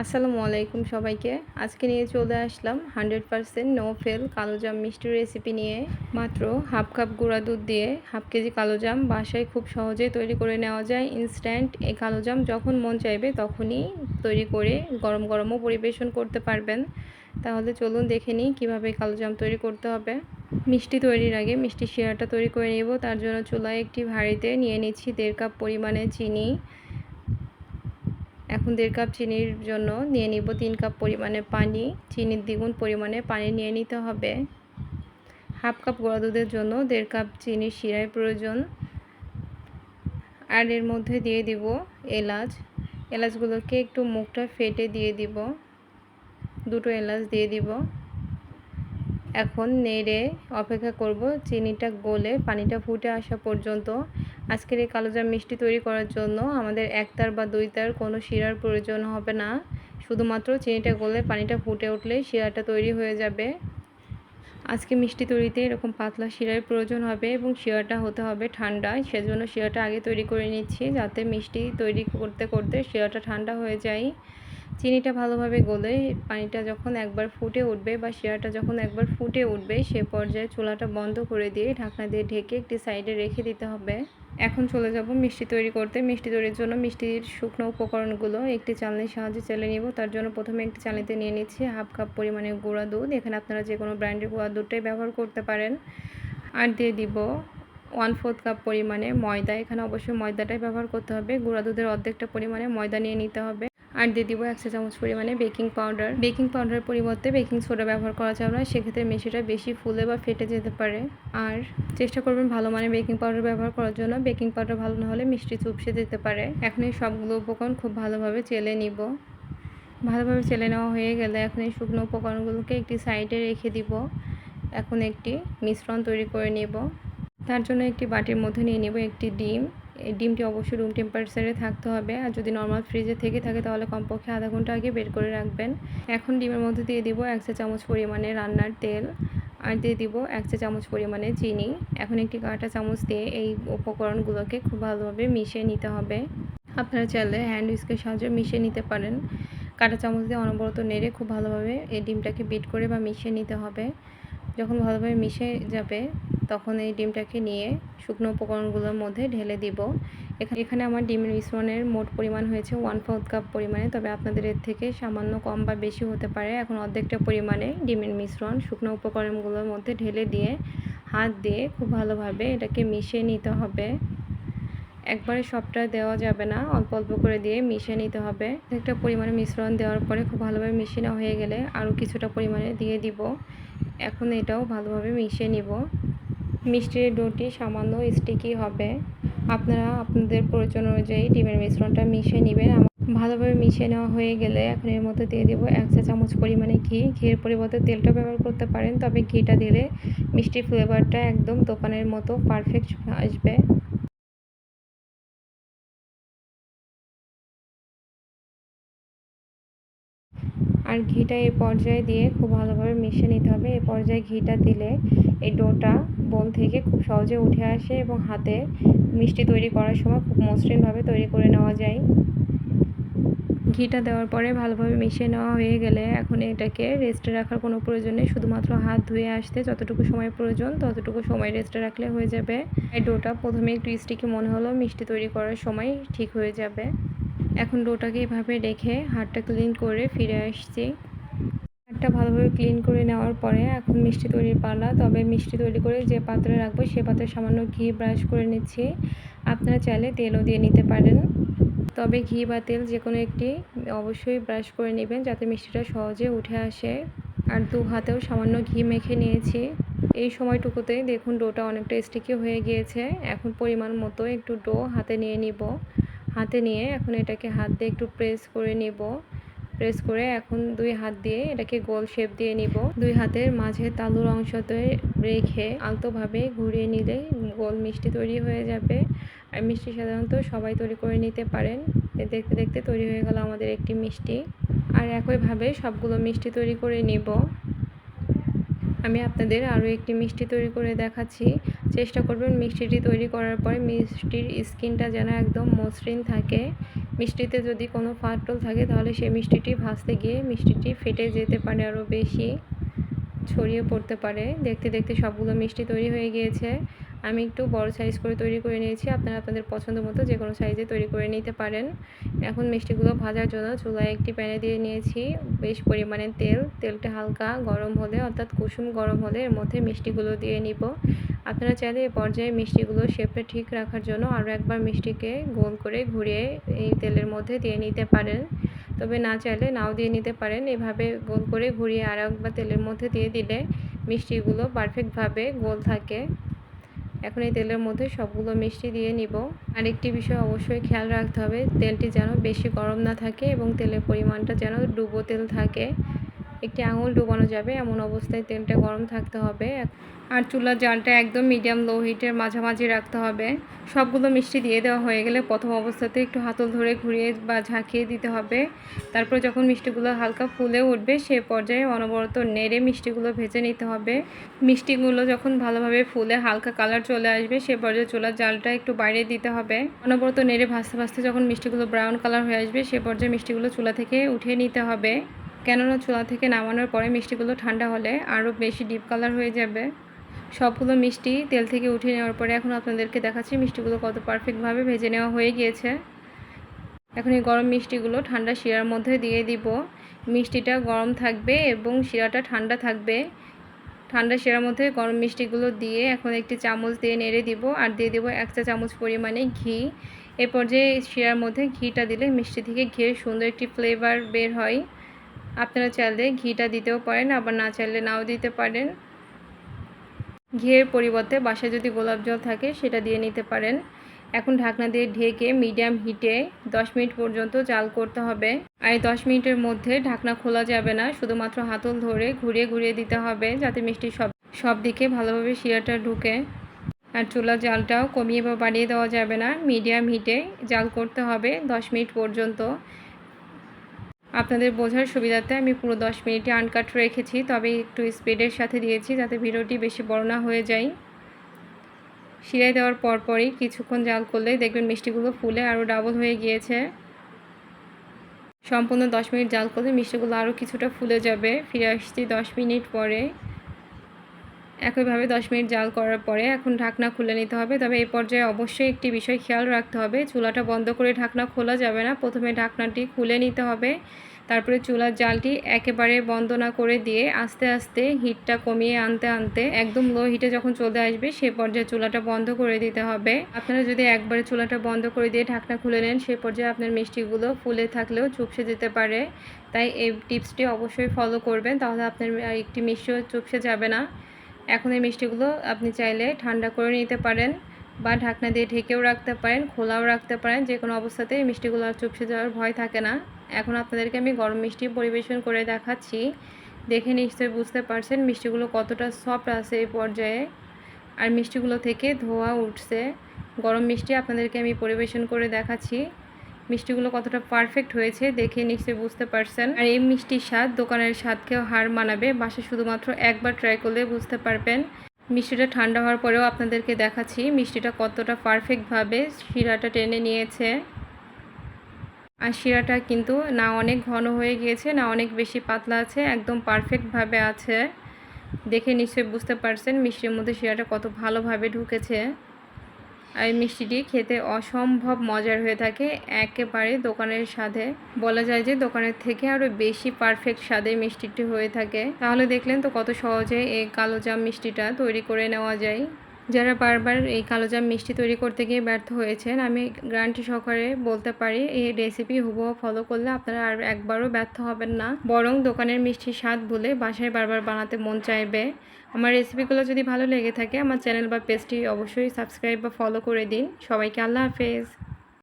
আসসালামু আলাইকুম সবাইকে। আজকে নিয়ে চলে আসলাম হান্ড্রেড পারসেন্ট নো ফেল কালোজাম মিষ্টির রেসিপি নিয়ে। মাত্র হাফ কাপ গুঁড়া দুধ দিয়ে হাফ কেজি কালোজাম বাসায় খুব সহজেই তৈরি করে নেওয়া যায়। ইনস্ট্যান্ট এই কালোজাম যখন মন চাইবে তখনই তৈরি করে গরম গরমও পরিবেশন করতে পারবেন। তাহলে চলুন দেখে নিই কীভাবে কালোজাম তৈরি করতে হবে। মিষ্টি তৈরির আগে মিষ্টি শিরাটা তৈরি করে নেব। তার জন্য চুলায় একটি ভাঁড়িতে নিয়ে নিচ্ছি দেড় কাপ পরিমাণে চিনি। এখন দেড় কাপ চিনির জন্য নিয়ে নিব তিন কাপ পরিমাণে পানি। চিনির দ্বিগুণ পরিমাণে পানি নিয়ে নিতে হবে। হাফ কাপ গোড়া দুধের জন্য দেড় কাপ চিনির শিরায় প্রয়োজন। আর এর মধ্যে দিয়ে দিব এলাচ। এলাচগুলোকে একটু মুখটা ফেটে দিয়ে দিব। দুটো এলাচ দিয়ে দিব। এখন নেড়ে অপেক্ষা করব। চিনিটা গলে পানিটা ফুটে আসা পর্যন্ত আজকের এই কালোজাম মিষ্টি তৈরি করার জন্য আমাদের একতার বা দুই তার কোনো শিরার প্রয়োজন হবে না। শুধুমাত্র চিনিটা গলে পানিটা ফুটে উঠলেই শিরাটা তৈরি হয়ে যাবে। আজকে মিষ্টি তৈরিতে এরকম পাতলা শিরার প্রয়োজন হবে এবং শিরাটা হতে হবে ঠান্ডা। সেজন্য শিরাটা আগে তৈরি করে নিচ্ছি যাতে মিষ্টি তৈরি করতে করতে শিরাটা ঠান্ডা হয়ে যায়। চিনিটা ভালোভাবে গলে, পানিটা যখন একবার ফুটে উঠবে বা শিরাটা যখন একবার ফুটে উঠবে, সে পর্যায়ে চুলাটা বন্ধ করে দিয়ে ঢাকনা দিয়ে ঢেকে একটি সাইডে রেখে দিতে হবে। এখন চলে যাব মিষ্টি তৈরি করতে। মিষ্টি তৈরির জন্য মিষ্টির শুকনো উপকরণগুলো, একটি চালনির সাহায্যে চেলে নিব। তার জন্য প্রথমে একটি চালনিতে নিয়ে নিচ্ছি হাফ কাপ পরিমাণে গুঁড়া দুধ। এখানে আপনারা যে কোনো ব্র্যান্ডের গুঁড়া দুধটাই ব্যবহার করতে পারেন। আর দিয়ে দিব ওয়ান ফোর্থ কাপ পরিমাণে ময়দা। এখানে অবশ্যই ময়দাটাই ব্যবহার করতে হবে। গুঁড়া দুধের অর্ধেকটা পরিমাণে ময়দা নিয়ে নিতে হবে। আর দিয়ে দিব একশো চামচ পরিমাণে বেকিং পাউডার। বেকিং পাউডারের পরিবর্তে বেকিং সোডা ব্যবহার করা যাবে না, সেক্ষেত্রে মিষ্টিটা বেশি ফুলে বা ফেটে যেতে পারে। আর চেষ্টা করবেন ভালো মানের বেকিং পাউডার ব্যবহার করার জন্য। বেকিং পাউডার ভালো না হলে মিষ্টি চুপসে যেতে পারে। এখন এই সবগুলো উপকরণ খুব ভালোভাবে চেলে নিব। ভালোভাবে চেলে নেওয়া হয়ে গেলে এখন এই শুকনো উপকরণগুলোকে একটি সাইডে রেখে দিব। এখন একটি মিশ্রণ তৈরি করে নেব। তার জন্য একটি বাটির মধ্যে নিয়ে নেব একটি ডিম। ডিমটি অবশ্যই রুম টেম্পারেচারে থাকতে হবে। আর যদি নর্মাল ফ্রিজে থেকে থাকে, তাহলে কমপক্ষে আধা ঘণ্টা আগে বের করে রাখবেন। এখন ডিমের মধ্যে দিয়ে দিব এক চা চামচ পরিমাণে রান্নার তেল আর দিয়ে দিব এক চা চামচ পরিমাণে চিনি। এখন একটি কাঁটা চামচ দিয়ে এই উপকরণগুলোকে খুব ভালোভাবে মিশিয়ে নিতে হবে। আপনারা চাইলে হ্যান্ড উইস্কের সাহায্যে মিশিয়ে নিতে পারেন। কাঁটা চামচ দিয়ে অনবরত নেড়ে খুব ভালোভাবে এই ডিমটাকে বিট করে বা মিশিয়ে নিতে হবে। যখন ভালোভাবে মিশে যাবে তখন এই ডিমটাকে নিয়ে শুকনো উপকরণগুলোর মধ্যে ঢেলে দিব। এখানে এখানে আমার ডিমের মিশ্রণের মোট পরিমাণ হয়েছে ওয়ান ফোর্থ কাপ পরিমাণে, তবে আপনাদের এর থেকে সামান্য কম বা বেশি হতে পারে। এখন অর্ধেকটা পরিমাণে ডিমের মিশ্রণ শুকনো উপকরণগুলোর মধ্যে ঢেলে দিয়ে হাত দিয়ে খুব ভালোভাবে এটাকে মিশিয়ে নিতে হবে। একবারে সবটা দেওয়া যাবে না, অল্প অল্প করে দিয়ে মিশিয়ে নিতে হবে। একটা পরিমাণে মিশ্রণ দেওয়ার পরে খুব ভালোভাবে মিশিয়ে হয়ে গেলে আরও কিছুটা পরিমাণে দিয়ে দিব। এখন এটাও ভালোভাবে মিশিয়ে নিব। মিষ্টির ডোটি সামান্য স্টিকি হবে। আপনারা আপনাদের প্রয়োজন অনুযায়ী ডিমের মিশ্রণটা মিশিয়ে নেবেন। ভালোভাবে মিশিয়ে নেওয়া হয়ে গেলে এখন এর মধ্যে দিয়ে দেবো এক চা চামচ পরিমাণে ঘি। ঘির পরিবর্তে তেলটা ব্যবহার করতে পারেন, তবে ঘিটা দিলে মিষ্টির ফ্লেভারটা একদম দোকানের মতো পারফেক্ট আসবে। আর ঘিটা এই পর্যায়ে দিয়ে খুব ভালোভাবে মিশিয়ে নিতে হবে। এই পর্যায়ে ঘিটা দিলে এই ডোটা বোল থেকে খুব সহজে উঠে আসে এবং হাতে মিষ্টি তৈরি করার সময় খুব মসৃণভাবে তৈরি করে নেওয়া যায়। ঘিটা দেওয়ার পরে ভালোভাবে মিশিয়ে নেওয়া হয়ে গেলে এখন এটাকে রেস্টে রাখার কোনো প্রয়োজন নেই। শুধুমাত্র হাত ধুয়ে আসতে যতটুকু সময় প্রয়োজন ততটুকু সময় রেস্টে রাখলে হয়ে যাবে। এই ডোটা প্রথমে একটু স্টিকি মনে হলো মিষ্টি তৈরি করার সময় ঠিক হয়ে যাবে। এখন ডোটাকে এভাবে রেখে হাতটা ক্লিন করে ফিরে আসছি। হাতটা ভালোভাবে ক্লিন করে নেওয়ার পরে এখন মিষ্টি তৈরির পালা। তবে মিষ্টি তৈরি করে যে পাত্রে রাখব সে পাত্রে সামান্য ঘি ব্রাশ করে নিচ্ছি। আপনারা চাইলে তেলও দিয়ে নিতে পারেন। তবে ঘি বা তেল যে কোনো একটি অবশ্যই ব্রাশ করে নেবেন যাতে মিষ্টিটা সহজে উঠে আসে। আর দু হাতেও সামান্য ঘি মেখে নিয়েছি। এই সময়টুকুতেই দেখুন ডোটা অনেকটা স্টিকি হয়ে গিয়েছে। এখন পরিমাণ মতো একটু ডো হাতে নিয়ে নিব। হাতে নিয়ে এখন এটাকে হাত দিয়ে একটু প্রেস করে নিব। প্রেস করে এখন দুই হাত দিয়ে এটাকে গোল শেপ দিয়ে নিব। দুই হাতের মাঝে তালুর অংশতে রেখে আলতোভাবে ঘুরিয়ে নিলে গোল মিষ্টি তৈরি হয়ে যাবে। আর মিষ্টি সাধারণত সবাই তৈরি করে নিতে পারেন। দেখতে দেখতে তৈরি হয়ে গেল আমাদের একটি মিষ্টি। আর একইভাবে সবগুলো মিষ্টি তৈরি করে নিব। আমি আপনাদের আরও একটি মিষ্টি তৈরি করে দেখাচ্ছি। চেষ্টা করবেন মিষ্টিটি তৈরি করার পরে মিষ্টির স্কিনটা যেন একদম মসৃণ থাকে। মিষ্টিতে যদি কোনো ফাটল থাকে তাহলে সেই মিষ্টিটি ভাজতে গিয়ে মিষ্টিটি ফেটে যেতে পারে আরও বেশি, ছড়িয়ে পড়তে পারে। দেখতে দেখতে সবগুলো মিষ্টি তৈরি হয়ে গিয়েছে। আমি একটু বড় সাইজ করে তৈরি করে নিয়েছি। আপনারা আপনাদের পছন্দ মতো যে কোনো সাইজে তৈরি করে নিতে পারেন। এখন মিষ্টিগুলো ভাজার জন্য চুলায় একটি প্যানে দিয়ে নিয়েছি। বেশ পরিমাণে তেল, তেলটা হালকা গরম হলে, অর্থাৎ কুসুম গরম হলে এর মধ্যে মিষ্টিগুলো দিয়ে নিব। আপনারা চাইলে এই পর্যায়ে মিষ্টিগুলো শেপে ঠিক রাখার জন্য আরও একবার মিষ্টিকে গোল করে ঘুরিয়ে এই তেলের মধ্যে দিয়ে নিতে পারেন। তবে না চাইলে নাও দিয়ে নিতে পারেন। এভাবে গোল করে ঘুরিয়ে আর একবার তেলের মধ্যে দিয়ে দিলে মিষ্টিগুলো পারফেক্টভাবে গোল থাকে। এখন এই তেলের মধ্যে সবগুলো মিষ্টি দিয়ে নিব। আরেকটি বিষয় অবশ্যই খেয়াল রাখতে হবে, তেলটি যেন বেশি গরম না থাকে এবং তেলের পরিমাণটা যেন ডুবো তেল থাকে। একটি আঙুল ডুবানো যাবে, এমন অবস্থায় তেলটা গরম থাকতে হবে। আর চুলার জালটা একদম মিডিয়াম লো হিটের মাঝামাঝি রাখতে হবে। সবগুলো মিষ্টি দিয়ে দেওয়া হয়ে গেলে প্রথম অবস্থাতে একটু হাতল ধরে ঘুরিয়ে বা ঝাঁকিয়ে দিতে হবে। তারপর যখন মিষ্টিগুলো হালকা ফুলে উঠবে, সে পর্যায়ে অনবরত নেড়ে মিষ্টিগুলো ভেজে নিতে হবে। মিষ্টিগুলো যখন ভালোভাবে ফুলে হালকা কালার চলে আসবে, সে পর্যায়ে চুলার জালটা একটু বাইরে দিতে হবে। অনবরত নেড়ে ভাজতে ভাজতে যখন মিষ্টিগুলো ব্রাউন কালার হয়ে আসবে, সে পর্যায়ে মিষ্টিগুলো চুলা থেকে উঠিয়ে নিতে হবে। কেননা চুলা থেকে নামানোর পরে মিষ্টিগুলো ঠান্ডা হলে আরও বেশি ডিপ কালার হয়ে যাবে। সবগুলো মিষ্টি তেল থেকে উঠিয়ে নেওয়ার পরে এখন আপনাদেরকে দেখাচ্ছি মিষ্টিগুলো কত পারফেক্টভাবে ভেজে নেওয়া হয়ে গিয়েছে। এখন এই গরম মিষ্টিগুলো ঠান্ডা শিরার মধ্যে দিয়ে দিব। মিষ্টিটা গরম থাকবে এবং শিরাটা ঠান্ডা থাকবে। ঠান্ডা শিরার মধ্যে গরম মিষ্টিগুলো দিয়ে এখন একটি চামচ দিয়ে নেড়ে দিব আর দিয়ে দেবো এক চা চামচ পরিমাণে ঘি। এরপর যে শিরার মধ্যে ঘিটা দিলে মিষ্টি থেকে ঘিয়ের সুন্দর একটি ফ্লেভার বের হয়। আপনারা চাইলে ঘিটা দিতেও পারেন, আবার না চাইলে নাও দিতে পারেন। ঘিয়ের পরিবর্তে বাসায় যদি গোলাপ জল থাকে, সেটা দিয়ে নিতে পারেন। এখন ঢাকনা দিয়ে ঢেকে মিডিয়াম হিটে 10 মিনিট পর্যন্ত জাল করতে হবে। আর এই দশ মিনিটের মধ্যে ঢাকনা খোলা যাবে না, শুধুমাত্র হাতল ধরে ঘুরিয়ে ঘুরিয়ে দিতে হবে, যাতে মিষ্টি সব সব দিকে ভালোভাবে শিরাটা ঢুকে। আর চুলা জালটাও কমিয়ে বা বাড়িয়ে দেওয়া যাবে না, মিডিয়াম হিটে জাল করতে হবে 10 মিনিট পর্যন্ত। আপনাদের বোঝার সুবিধাতে আমি পুরো দশ মিনিটে আনকাট রেখেছি, তবে একটু স্পিডের সাথে দিয়েছি যাতে ভিডিওটি বেশি বড় না হয়ে যায়। শিরাই দেওয়ার পরপরই কিছুক্ষণ জাল করলে দেখবেন মিষ্টিগুলো ফুলে আরও ডাবল হয়ে গিয়েছে। সম্পূর্ণ দশ মিনিট জাল করলে মিষ্টিগুলো আরও কিছুটা ফুলে যাবে। ফিরে আসছি দশ মিনিট পরে। একইভাবে দশ মিনিট জাল করার পরে এখন ঢাকনা খুলে নিতে হবে। তবে এই পর্যায়ে অবশ্যই একটি বিষয় খেয়াল রাখতে হবে। চুলাটা বন্ধ করে ঢাকনা খোলা যাবে না। প্রথমে ঢাকনাটি খুলে নিতে হবে। তারপরে চুলার জালটি একেবারে বন্ধ না করে দিয়ে আস্তে আস্তে হিটটা কমিয়ে আনতে আনতে একদম লো হিটে যখন চলে আসবে, সে পর্যায়ে চুলাটা বন্ধ করে দিতে হবে। আপনারা যদি একবারে চুলাটা বন্ধ করে দিয়ে ঢাকনা খুলে নেন, সে পর্যায়ে আপনার মিষ্টিগুলো ফুলে থাকলেও চুপসে যেতে পারে। তাই এই টিপসটি অবশ্যই ফলো করবেন, তাহলে আপনার একটি মিষ্টিও চুপসে যাবে না। এখন এই মিষ্টিগুলো আপনি চাইলে ঠান্ডা করে নিতে পারেন বা ঢাকনা দিয়ে ঢেকেও রাখতে পারেন, খোলাও রাখতে পারেন, যে কোনো অবস্থাতেই মিষ্টিগুলো আর চুপসে যাওয়ার ভয় থাকে না। এখন আপনাদেরকে আমি গরম মিষ্টি পরিবেশন করে দেখাচ্ছি। দেখে নিশ্চয়ই বুঝতে পারছেন মিষ্টিগুলো কতটা সফট আছে এই পর্যায়ে। আর মিষ্টিগুলো থেকে ধোয়া উঠছে। গরম মিষ্টি আপনাদেরকে আমি পরিবেশন করে দেখাচ্ছি। মিষ্টিগুলো কতটা পারফেক্ট হয়েছে দেখে নিশ্চয়ই বুঝতে পারছেন। আর এই মিষ্টির স্বাদ, দোকানের স্বাদকেও হার মানাবে। বাসে শুধুমাত্র একবার ট্রাই করলে বুঝতে পারবেন। মিষ্টিটা ঠান্ডা হওয়ার পরেও আপনাদেরকে দেখাচ্ছি মিষ্টিটা কতটা পারফেক্টভাবে শিরাটা টেনে নিয়েছে। আর শিরাটা কিন্তু না অনেক ঘন হয়ে গিয়েছে, না অনেক বেশি পাতলা আছে, একদম পারফেক্টভাবে আছে। দেখে নিশ্চয়ই বুঝতে পারছেন মিষ্টির মধ্যে শিরাটা কত ভালোভাবে ঢুকেছে। এই মিষ্টিটি খেতে অসম্ভব মজার হয়ে থাকে। একেবারে দোকানের স্বাদে। বলা যায় যে দোকানের থেকে আরও বেশি পারফেক্ট স্বাদে মিষ্টিটি হয়ে থাকে। তাহলে দেখলেন তো কত সহজে এই কালো জাম মিষ্টিটা তৈরি করে নেওয়া যায়। যারা বারবার এই কালোজাম মিষ্টি তৈরি করতে গিয়ে ব্যর্থ হয়েছেন, আমি গ্যারান্টি সহকারে বলতে পারি এই রেসিপি হুবহু ফলো করলে আপনারা আর একবারও ব্যর্থ হবেন না। বরং দোকানের মিষ্টির স্বাদ ভুলে বাসায় বারবার বানাতে মন চাইবে। আমার রেসিপিগুলো যদি ভালো লেগে থাকে, আমার চ্যানেল বা পেজটি অবশ্যই সাবস্ক্রাইব বা ফলো করে দিন। সবাইকে আল্লাহ হাফেজ।